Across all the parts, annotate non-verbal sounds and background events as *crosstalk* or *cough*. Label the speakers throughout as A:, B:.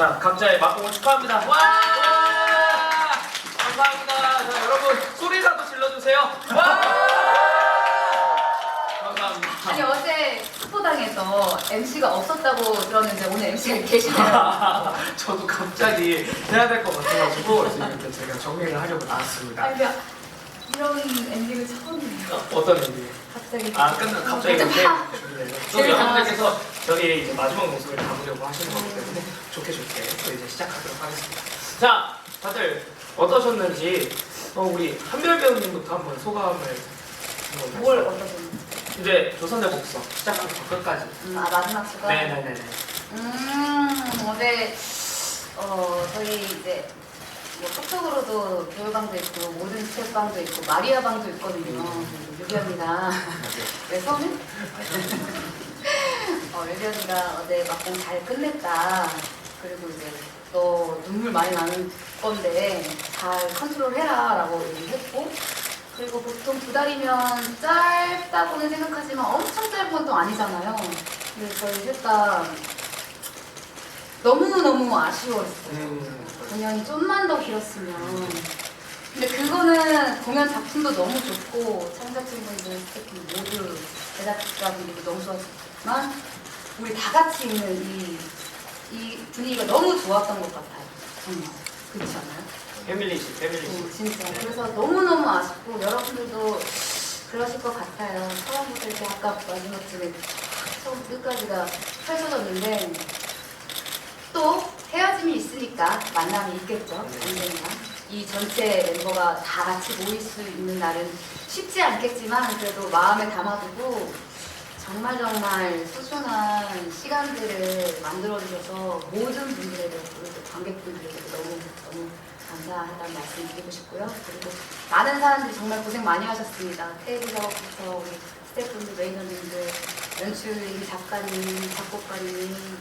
A: 자, 각자의 막공을 축하합니다. 와! 감사합니다. 자, 여러분 소리라도 질러주세요. 와! 감사합니다.
B: 아니 어제 스포당에서 MC가 없었다고 들었는데 오늘 MC가 계시네요. *laughs*
A: 저도 갑자기 해야 될 것 같아가지고 지금 이렇게 제가 정리를 하려고 나왔습니다.
B: 아니 근데 이런 엔딩을 처음이에요.
A: 어떤 의미?
B: 갑자기
A: 아, 끝나 갑자기 준비되는. 또. 여러분들께서 저희 이제 마지막 모습을 담으려고 하시는 거기 때문에 좋게 좋게 또 이제 시작하도록 하겠습니다. 자, 다들 어떠셨는지 어, 우리 한별 배우님부터 한번 소감을 한번
B: 뭘
A: 말씀-
B: 어떠셨나요?
A: 이제 조선의 복서 시작부터 끝까지.
B: 음, 아 마지막 수가
A: 네네네네.
B: 음 어제 어 저희 이제 뭐 카톡으로도 배우방도 있고 모든 스텝방도 있고 마리아 방도 있거든요. 유비 언니가 *laughs* 왜 성은? *laughs* 어, 유비 언니가 어제 막공 잘 끝냈다. 그리고 이제 너 눈물 많이 나는 건데 잘 컨트롤해라 라고 얘기했고 그리고 보통 두 달이면 짧다고는 생각하지만 엄청 짧은 건 또 아니잖아요. 근데 저희 셋다 너무너무 아쉬워했어요.
A: 음,
B: 공연이 좀만 더 길었으면. 근데 그거는 공연 작품도 너무 좋고 창작진분들, 스태프분 모두 제작자분들도 너무 좋았지만 우리 다 같이 있는 이, 이 분위기가 너무 좋았던 것 같아요. 정말. 그렇지 않아요?
A: 패밀리시, 패밀리시.
B: 어, 진짜. 그래서 너무너무 아쉽고 여러분들도 그러실 것 같아요. 처음부터 이렇게 아까 마지막쯤에 처음 끝까지가 펼쳐졌는데 또 헤어짐이 있으니까 만남이 있겠죠. 언젠가. 이 전체 멤버가 다 같이 모일 수 있는 날은 쉽지 않겠지만 그래도 마음에 담아두고 정말 정말 소중한 시간들을 만들어주셔서 모든 분들에게 그리고 관객분들에게 너무 너무 감사하다는 말씀 드리고 싶고요. 그리고 많은 사람들이 정말 고생 많이 하셨습니다. 테이블 작업부터 우리 스태프분들, 매니저님들, 연출님, 작가님, 작곡가님,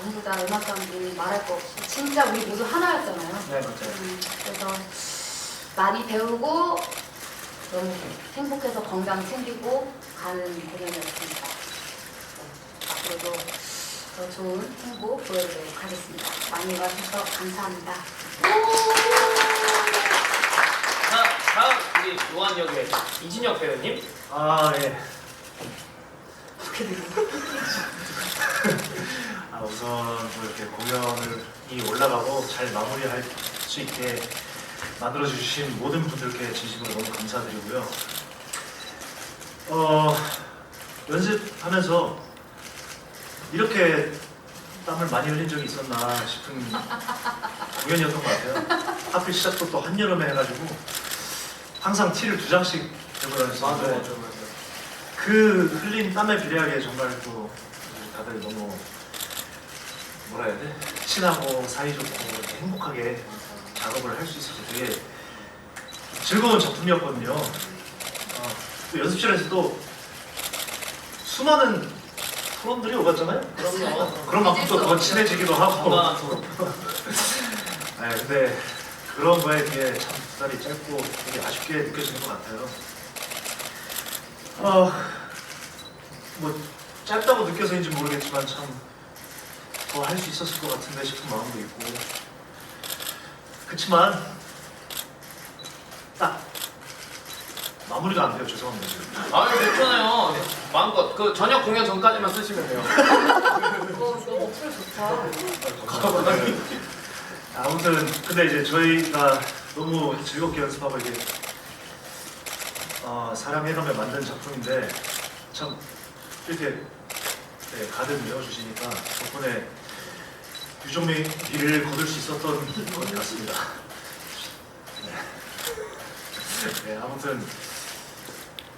B: 전부 다 음악감독님 말할 거 없이 진짜 우리 모두 하나였잖아요.
A: 네, 맞아요.
B: 음, 그래서 많이 배우고 너무 행복해서 건강 챙기고 가는 공연이었습니다. 네, 앞으로도 더 좋은 행복 보여드리도록 하겠습니다. 많이 와주셔서 감사합니다.
A: 자, 다음 우리 요한 역의 이진혁 배우님.
C: 아, 예.
B: 어떻게 되요
C: 아, 우선 뭐 이렇게 공연을 이 올라가고 잘 마무리할 수 있게 만들어주신 모든 분들께 진심으로 너무 감사드리고요. 어, 연습하면서 이렇게 땀을 많이 흘린 적이 있었나 싶은 *laughs* 공연이었던 것 같아요. 하필 시작도 또 한여름에 해가지고 항상 티를 두 장씩 들고 다녔었는데. 그 흘린 땀에 비례하게 정말 또 다들 너무 뭐라 해야 돼? 친하고 사이좋고 이렇게 행복하게 작업을 할 수 있어서 되게 즐거운 작품이었거든요. 어, 또 연습실에서 또 수많은 프로들이 오갔잖아요.
A: 그럼요.
C: 그런 만큼 또 더 친해지기도 하고. *laughs* 네, 근데 그런 거에 비해 참두 달이 짧고 되게 아쉽게 느껴지는 것 같아요. 어, 뭐 짧다고 느껴서인지 모르겠지만 참 더 할 수 있었을 것 같은데 싶은 마음도 있고. 그렇지만 딱 마무리가 안 돼요. 죄송합니다. 지금.
A: 아유, 괜찮아요. 마음껏 그 저녁 공연 전까지만 쓰시면 돼요.
B: 어, 너 목소리 좋다.
C: 아무튼 근데 이제 저희가 너무 즐겁게 연습하고 이게 어, 사람 해감에 만든 작품인데 참 이렇게 네, 가득 메워주시니까 덕분에 유종의 비를 거둘 수 있었던 것 같습니다. 네. 네, 아무튼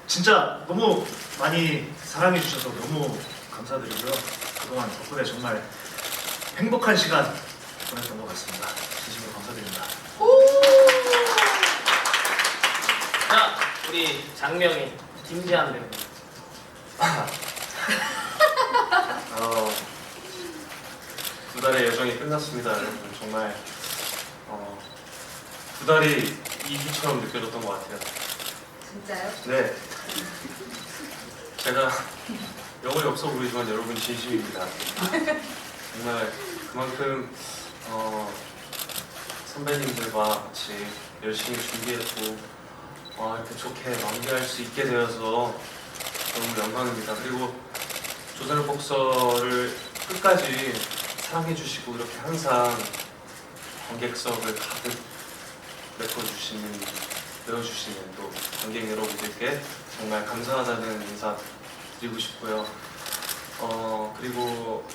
C: 진짜 너무 많이 사랑해 주셔서 너무 감사드리고요. 그동안 덕분에 정말 행복한 시간 보냈던 것 같습니다. 진심으로 감사드립니다.
A: 자, 우리 장명희 김지한 배우 *laughs* 님.
D: 어, 두 달의 여정이 끝났습니다, 여러분. 정말 어, 두 달이 2주처럼 느껴졌던 것 같아요.
B: 진짜요?
D: 네, 제가 영혼이 없어 보이지만 여러분 진심입니다. 정말 그만큼 어, 선배님들과 같이 열심히 준비했고 어, 이렇게 좋게 마무리할 수 있게 되어서 너무 영광입니다. 그리고 조선의 복서를 끝까지 사랑해 주시고 이렇게 항상 관객석을 가득 메꿔주시는 메워주시는 또 관객 여러분들께 정말 감사하다는 인사 드리고 싶고요. 어 그리고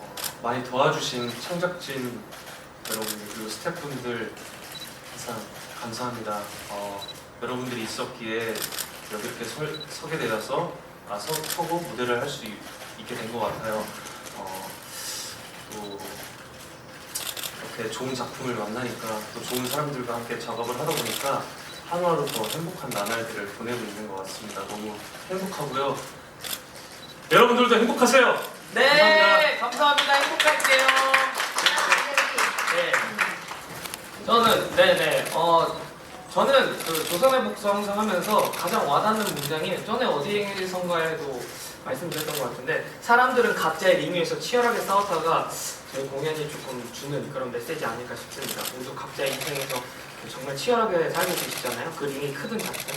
D: 어, 많이 도와주신 창작진 여러분들 그리고 스태프분들 항상 감사합니다. 어, 여러분들이 있었기에 여기 이렇게 설, 서게 되어서 아, 서, 서고 무대를 할 수 있게 된 것 같아요. 어, 또 이렇게 좋은 작품을 만나니까 또 좋은 사람들과 함께 작업을 하다 보니까 하루하루 더 행복한 나날들을 보내고 있는 것 같습니다. 너무 행복하고요. 여러분들도 행복하세요.
A: 네, 감사합니다. 행복할게요. 네. 저는 네네 어 저는 그 조선의 복서 항상 하면서 가장 와닿는 문장이 전에 어디선가에도 말씀드렸던 것 같은데 사람들은 각자의 링 위에서 치열하게 싸웠다가 저희 공연이 조금 주는 그런 메시지 아닐까 싶습니다. 모두 각자의 인생에서 정말 치열하게 살고 계시잖아요. 그 링이 크든 작든.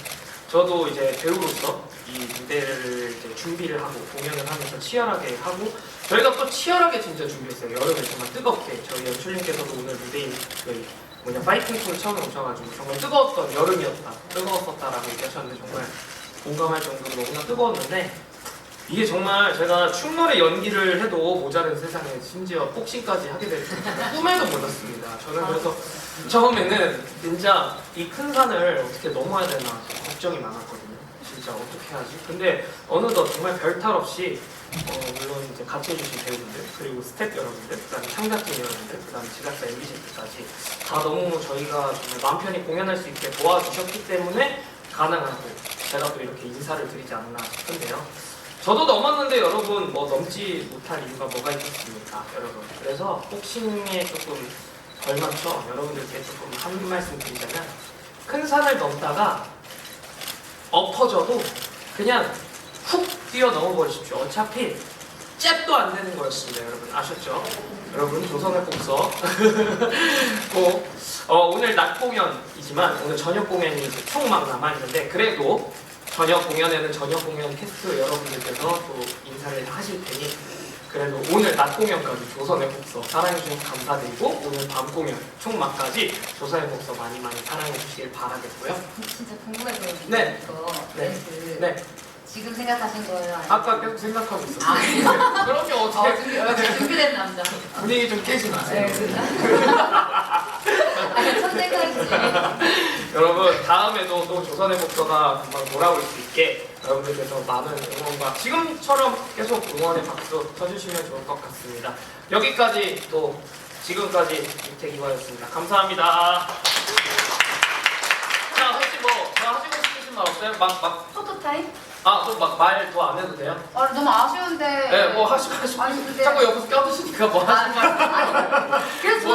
A: 저도 이제 배우로서 이 무대를 이제 준비를 하고 공연을 하면서 치열하게 하고 저희가 또 치열하게 진짜 준비했어요. 여름에 정말 뜨겁게 저희 연출님께서도 오늘 무대인 그 뭐냐 파이팅 콜 처음에 오셔가지고 정말 뜨거웠던 여름이었다 뜨거웠었다라고 얘기하셨는데 정말 공감할 정도로 너무나 뜨거웠는데 이게 정말 제가 충분히 연기를 해도 모자른 세상에 심지어 복싱까지 하게 될 줄은 꿈에도 몰랐습니다. 저는 그래서 처음에는 진짜 이 큰 산을 어떻게 넘어야 되나 걱정이 많았거든요. 진짜 어떻게 하지? 근데 어느덧 정말 별탈 없이 어, 물론 이제 같이 해주신 배우분들 그리고 스태프 여러분들 그다음에 창작진 여러분들 그다음에 제작자 MBC들까지 다 너무 저희가 정말 마음 편히 공연할 수 있게 도와주셨기 때문에 가능하고 제가 또 이렇게 인사를 드리지 않나 싶은데요. 저도 넘었는데 여러분 뭐 넘지 못할 이유가 뭐가 있겠습니까 여러분 그래서 복싱에 조금 걸맞춰 여러분들께 조금 한 말씀 드리자면 큰 산을 넘다가 엎어져도 그냥 훅 뛰어 넘어 버리십시오. 어차피 잽도 안 되는 거였습니다 여러분. 아셨죠? 여러분 조선의 복서. *laughs* 꼭 어, 오늘 낮 공연이지만 오늘 저녁 공연이 총막 남아 있는데 그래도 저녁 공연에는 저녁 공연 캐스트 여러분들께서 또 인사를 하실 테니 그래도 오늘 낮 공연까지 조선의 복서 사랑해주셔서 감사드리고 오늘 밤 공연 총막까지 조선의 복서 많이 많이 사랑해주시길 바라겠고요
B: 진짜 궁금해서
A: 네.
B: 이거
A: 네.
B: 멘트
A: 네
B: 지금 생각하신 거예요? 아니면-
A: 아까 계속 생각하고 있었어요
B: 아, *laughs*
A: 그럼요
B: 어,
A: 어떻게
B: 준비, 어, 준비된 남자.
A: 분위기 좀 깨지 마세요
B: 네, 그나. 아니, 첫 생각이지.
A: 여러분 다음에도 또 조선의 복서가 금방 돌아올 수 있게 여러분들께서 많은 응원과 지금처럼 계속 응원의 박수 쳐주시면 좋을 것 같습니다. 여기까지 또 지금까지 유택이화였습니다. 감사합니다. 자 혹시 뭐더 하시고 싶으신 말 없어요? 막막아또
B: 포토타임?
A: 막말더안 해도 돼요?
B: 아, 너무 아쉬운데.
A: 네 뭐 하시고 하시고
B: 아니, 근데-
A: 자꾸 옆에서 껴드시니까 뭐
B: 아,
A: 하시는 말
B: 아니, 그래서
A: 뭐-
B: 나
A: 재밌는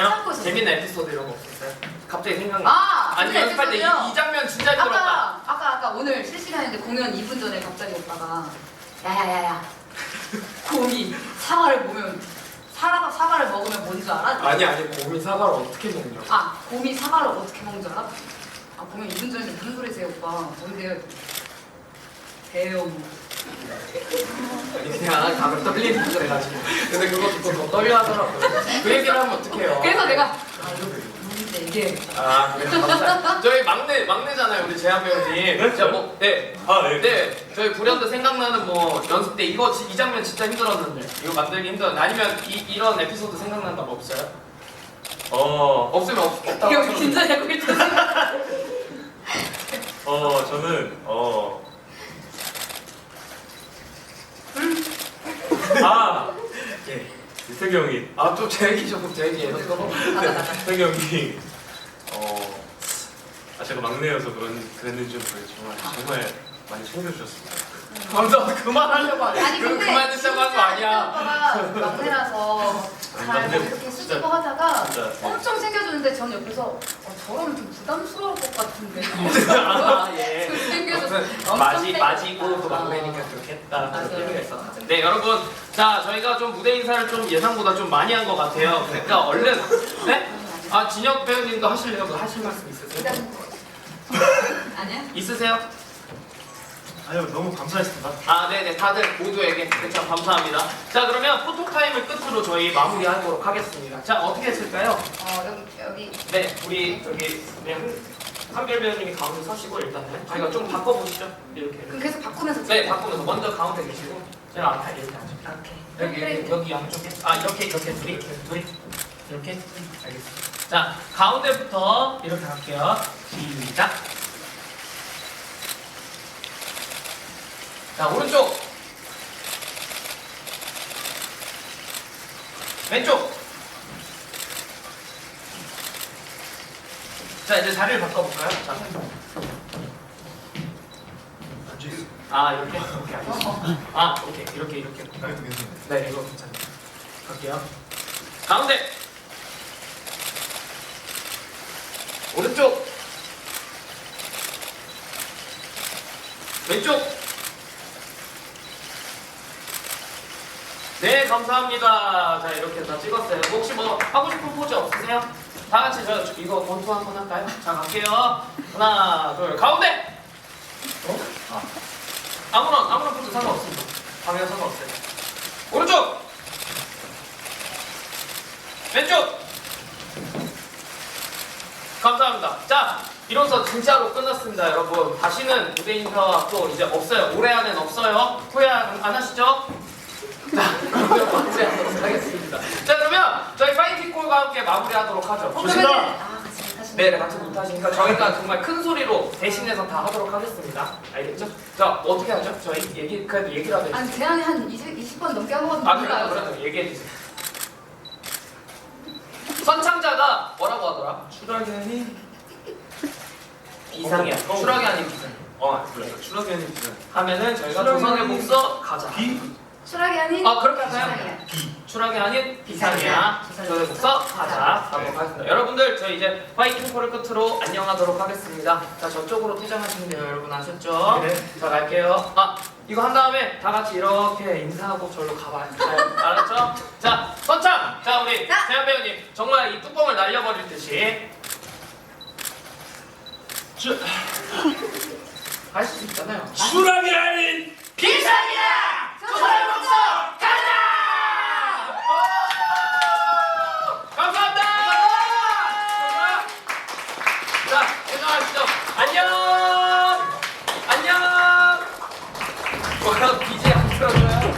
A: 없었어요?
B: 있었어요.
A: 재밌는 에피소드 이런 거 없었어요? 갑자기 생각나.
B: 아,
A: 아니 연습할 때 이
B: 에피소드요?
A: 장면 진짜 힘들었다.
B: 아까 아까 아까 오늘 실시간인데 공연 2분 전에 갑자기 오빠가 야야야야 *laughs* 곰이 사과를 보면 사과 사과를 먹으면 뭔 줄 알아?
A: 아니 아니 곰이 사과를 어떻게 먹냐고.
B: 아 곰이 사과를 어떻게 먹는 줄 알아? 아 공연 2분 전인데 무슨 소리세요 오빠? 뭔데요? 대형
A: 아니 그냥 가끔 떨리는 거 그래가지고. 근데 그거 듣고 더 떨려 하더라고요. 그 얘기를 하면 어떡해요.
B: 그래서 내가 아 이거 뭔데 이게
A: 아 그래요. 감사합니다. 저희 막내 막내잖아요 우리 재한 배우님. 진짜 뭐 네.
D: 아 네.
A: 네, 저희 불현도 생각나는 뭐 연습 때 이거 지- 이 장면 진짜 힘들었는데 이거 만들기 힘들었는데 아니면 이, 이런 에피소드 생각난다 뭐 없어요?
D: 어,
A: 없으면 없, 없다고
B: 이거
A: 하셔도
B: 긴장하고 있잖아.
D: 어 저는 어. 아
A: 예. 아또 조금 제 얘기예요 또.
B: 가자 가자.
D: 이태기 형이 어. 아 제가 막내여서 그런 그랬는지 모르겠지만 정말 많이 챙겨주셨습니다.
A: 먼저 그만하려고 하네.
B: 아니
A: 그
B: 근데
A: 그만 듣자고 한거아 니야.
B: 오빠가 막내라서 잘 이렇게 쓰고 하다가
D: 진짜
B: 엄청 챙겨주는데 전 옆에서 어, 저러면 좀 부담스러울 것 같은데 *laughs*
A: 아, 예. *laughs*
B: 챙겨줘서 엄청 챙겨-
A: 맞이고 그
B: 아.
A: 막내니까 그렇게 했다 그런
B: 맞아요.
A: 네 여러분 자 저희가 좀 무대 인사를 좀 예상보다 좀 많이 한 것 같아요. 그러니까 얼른 *laughs* 네? 아 진혁 배우님도 하실래요? 뭐 하실 말씀 있으세요?
B: 아니야?
A: 있으세요?
C: 아유 너무 감사했습니다.
A: 아 네네 다들 모두에게 그쵸 감사합니다. 자 그러면 포토 타임을 끝으로 저희 마무리하도록 하겠습니다. 자 어떻게 했을까요?
B: 어 여기 여기
A: 네 우리 여기 네, 한- 한별 배우님이 가운데 서시고 일단은 저희가 좀 바꿔보시죠 이렇게.
B: 그럼 계속 바꾸면서
A: 네 바꾸면서 먼저 가운데 계시고 제가 앞에 이렇게 앉을게요.
B: 오케이
A: 여기
B: 그래.
A: 여기, 여기 양쪽에 아 이렇게 이렇게 둘이 둘이 이렇게 알겠습니다. 자 가운데부터 이렇게 할게요. 시작. 자 오른쪽 왼쪽. 자 이제 자리를 바꿔볼까요? 자. 아 이렇게 오케이 알겠습니다. 아 오케이 이렇게 이렇게. 네, 이거 괜찮아요. 갈게요. 가운데. 오른쪽. 왼쪽. 네, 감사합니다. 자, 이렇게 다 찍었어요. 혹시 뭐 하고 싶은 포즈 없으세요? 다 같이 저 이거 원투 한번 할까요? 자, 갈게요. 하나, 둘, 가운데. 어? 아. 아무런 아무런 포즈 상관없습니다. 방향 상관없어요. 오른쪽 왼쪽 감사합니다 자 이로써 진짜로 끝났습니다 여러분 다시는 무대 인사와 또 이제 없어요 올해 안엔 없어요 후회 안, 안 하시죠? 자 하겠습니다 자 그러면 저희 파이팅 콜과 함께 마무리하도록 하죠
C: 좋습니다.
B: 아 같이 못하시네
A: 네, 같이 못하시니까 저희가 정말 큰 소리로 대신해서 다 하도록 하겠습니다. 알겠죠? 자, 어떻게 하죠? 저희 얘기, 그래도 얘기라도 해주세요.
B: 아니 재앙이 한 20, 20번 넘게 한번
A: 아, 그래요? 그래도 얘기해주세요. 선창자가 뭐라고 하더라?
D: 추락이 아닌
A: 비상이야.
D: 어,
A: 추락이 아닌 비상.
D: 어 그래 추락이 아닌 비상
A: 하면은 저희가
D: 추락이
A: 조선의 복서 가자.
D: 비
B: 추락이 아닌
A: 아, 그렇게 할까요?
B: 비상이야.
A: 추락이 아닌 비상이야. 조선의 복서 가자. 하도록 하겠습니다. 여러분들, 저희 이제 파이팅 콜을 끝으로 안녕하도록 하겠습니다. 자, 저쪽으로 퇴장하시면 돼요. 여러분 아셨죠?
C: 네.
A: 자 갈게요. 아 이거 한 다음에 다 같이 이렇게 인사하고 절로 가봐요. 자, 알았죠? 자 선창. 자 우리
B: 자.
A: 재현 배우님 정말 이 뚜껑을 날려버릴 듯이 할수 있잖아요.
D: 추락이 아닌
A: 비상이야!